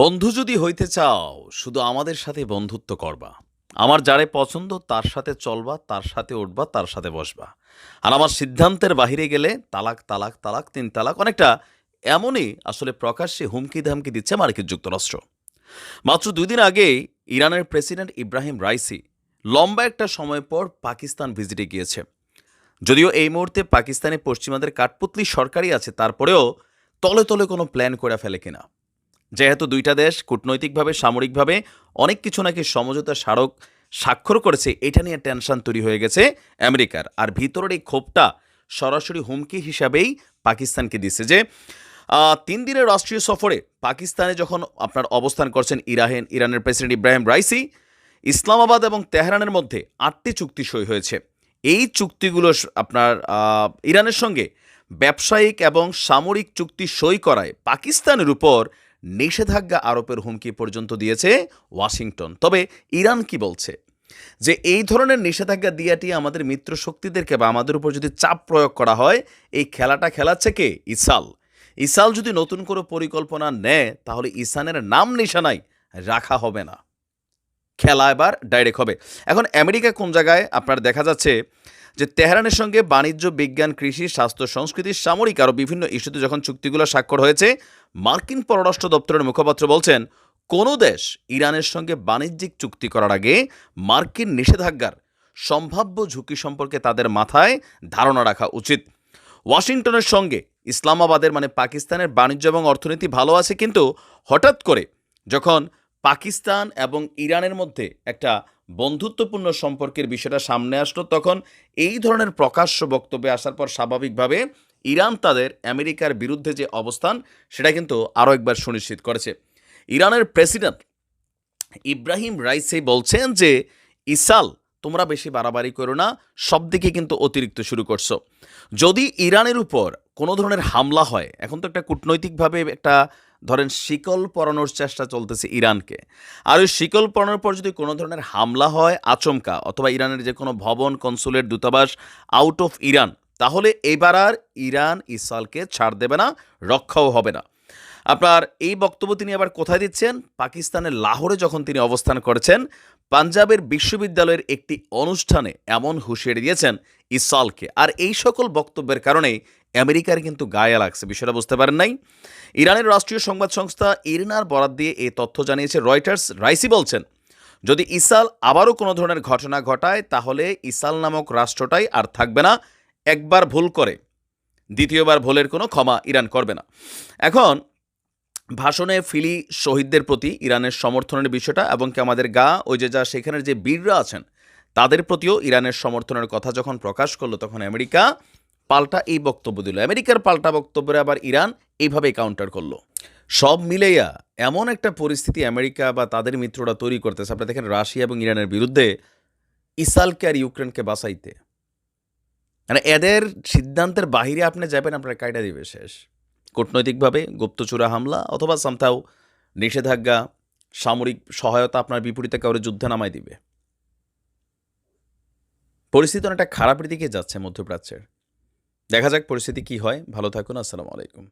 বন্ধু যদি হইতে চাও, শুধু আমাদের সাথে বন্ধুত্ব করবা। আমার যারে পছন্দ, তার সাথে চলবা, তার সাথে উঠবা, তার সাথে বসবা। আর আমার সিদ্ধান্তের বাহিরে গেলে তালাক তালাক তালাক, তিন তালাক, অনেকটা এমনই আসলে প্রকাশ্যে হুমকি ধামকি দিচ্ছে মার্কিন যুক্তরাষ্ট্র। মাত্র দুই দিন আগেই ইরানের প্রেসিডেন্ট ইব্রাহিম রাইসি লম্বা একটা সময় পর পাকিস্তান ভিজিটে গিয়েছে। যদিও এই মুহূর্তে পাকিস্তানে পশ্চিমাদের কাঠপুতলি সরকারই আছে, তারপরেও তলে তলে কোনো প্ল্যান করে ফেলে কিনা। যেহেতু দুইটা দেশ কূটনৈতিকভাবে, সামরিকভাবে অনেক কিছু নাকি সমঝোতা স্মারক স্বাক্ষর করেছে, এটা নিয়ে টেনশন তৈরি হয়ে গেছে আমেরিকার। আর ভিতরের এই ক্ষোভটা সরাসরি হুমকি হিসাবেই পাকিস্তানকে দিচ্ছে যে তিন দিনের রাষ্ট্রীয় সফরে পাকিস্তানে যখন আপনার অবস্থান করছেন ইরাহেন, ইরানের প্রেসিডেন্ট ইব্রাহিম রাইসি, ইসলামাবাদ এবং তেহরানের মধ্যে আটটি চুক্তি সই হয়েছে। এই চুক্তিগুলো আপনার ইরানের সঙ্গে ব্যবসায়িক এবং সামরিক চুক্তি সই করায় পাকিস্তানের উপর নিষেধাজ্ঞা আরোপের হুমকি পর্যন্ত দিয়েছে ওয়াশিংটন। তবে ইরান কি বলছে? যে এই ধরনের নিষেধাজ্ঞা দিয়াটি আমাদের মিত্র শক্তিদেরকে বা আমাদের উপর যদি চাপ প্রয়োগ করা হয়, এই খেলাটা খেলাচ্ছে কে? ইসাল। ইসাল যদি নতুন করে পরিকল্পনা নেয়, তাহলে ইসানের নাম নিশানাই রাখা হবে না। খেলা এবার ডাইরেক্ট হবে। এখন আমেরিকা কোন জায়গায় আপনার দেখা যাচ্ছে যে তেহরানের সঙ্গে বাণিজ্য, বিজ্ঞান, কৃষি, স্বাস্থ্য, সংস্কৃতি, সামরিক আরও বিভিন্ন ইস্যুতে যখন চুক্তিগুলো স্বাক্ষর হয়েছে, মার্কিন পররাষ্ট্র দপ্তরের মুখপাত্র বলছেন, কোনো দেশ ইরানের সঙ্গে বাণিজ্যিক চুক্তি করার আগে মার্কিন নিষেধাজ্ঞার সম্ভাব্য ঝুঁকি সম্পর্কে তাদের মাথায় ধারণা রাখা উচিত। ওয়াশিংটনের সঙ্গে ইসলামাবাদের মানে পাকিস্তানের বাণিজ্য এবং অর্থনীতি ভালো আছে, কিন্তু হঠাৎ করে যখন পাকিস্তান এবং ইরানের মধ্যে একটা বন্ধুত্বপূর্ণ সম্পর্কের বিষয়টা সামনে আসলো। তখন এই ধরনের প্রকাশ্য বক্তব্যে আসার পর স্বাভাবিকভাবে ইরান তাদের আমেরিকার বিরুদ্ধে যে অবস্থান, সেটা কিন্তু আরও একবার সুনিশ্চিত করেছে। ইরানের প্রেসিডেন্ট ইব্রাহিম রাইসে বলছেন যে, ইসাল, তোমরা বেশি বাড়াবাড়ি করো না, সব দিকে কিন্তু অতিরিক্ত শুরু করছ। যদি ইরানের উপর কোনো ধরনের হামলা হয়, এখন তো একটা কূটনৈতিকভাবে একটা ধরেন শিকল পরানোর চেষ্টা চলতেছে ইরানকে। আর ওই শিকল পরানোর পর যদি কোনো ধরনের হামলা হয় আচমকা অথবা ইরানের যে কোনো ভবন, কনসুলেট, দূতাবাস আউট অফ ইরান তাহলে এবার আর ইরান ইসরায়েলকে ছাড় দেবে না, রক্ষাও হবে না। আপনার এই বক্তব্য তিনি আবার কোথায় দিচ্ছেন? পাকিস্তানের লাহোরে যখন তিনি অবস্থান করেছেন পাঞ্জাবের বিশ্ববিদ্যালয়ের একটি অনুষ্ঠানে এমন হুঁশিয়ারি দিয়েছেন ইসালকে। আর এই সকল বক্তব্যের কারণে আমেরিকার কিন্তু গায়ে লাগছে, বিষয়টা বুঝতে পারেন নাই। ইরানের রাষ্ট্রীয় সংবাদ সংস্থা ইরনার বরাত দিয়ে এই তথ্য জানিয়েছে রয়টার্স। রাইসি বলছেন, যদি ইসাল আবারও কোনো ধরনের ঘটনা ঘটায়, তাহলে ইসাল নামক রাষ্ট্রটাই আর থাকবে না, একবার ভুল করে। দ্বিতীয়বার ভুলের কোনো ক্ষমা ইরান করবে না। এখন ভাষণে ফিলি শহীদদের প্রতি ইরানের সমর্থনের বিষয়টা এবং কি আমাদের গা, ওই যে যা সেখানের যে বীররা আছেন, তাদের প্রতিও ইরানের সমর্থনের কথা যখন প্রকাশ করল, তখন আমেরিকা পাল্টা এই বক্তব্য দিল। আমেরিকার পাল্টা বক্তব্যে আবার ইরান এইভাবে কাউন্টার করল। সব মিলেইয়া এমন একটা পরিস্থিতি আমেরিকা বা তাদের মিত্ররা তৈরি করতেছে। আপনি দেখেন রাশিয়া এবং ইরানের বিরুদ্ধে ইসালকে আর ইউক্রেনকে বাঁচাইতে। মানে এদের সিদ্ধান্তের বাহিরে আপনি যাবেন, আপনার কায়দা দিবে শেষ। কূটনৈতিকভাবে গুপ্তচূড়া হামলা অথবা সামথাও নিষেধাজ্ঞা, সামরিক সহায়তা আপনার বিপরীতে কাউরে যুদ্ধে নামাই দিবে। পরিস্থিতি অনেকটা খারাপের দিকে যাচ্ছে মধ্যপ্রাচ্যের। দেখা যাক পরিস্থিতি কি হয়। ভালো থাকুন, আসসালামু আলাইকুম।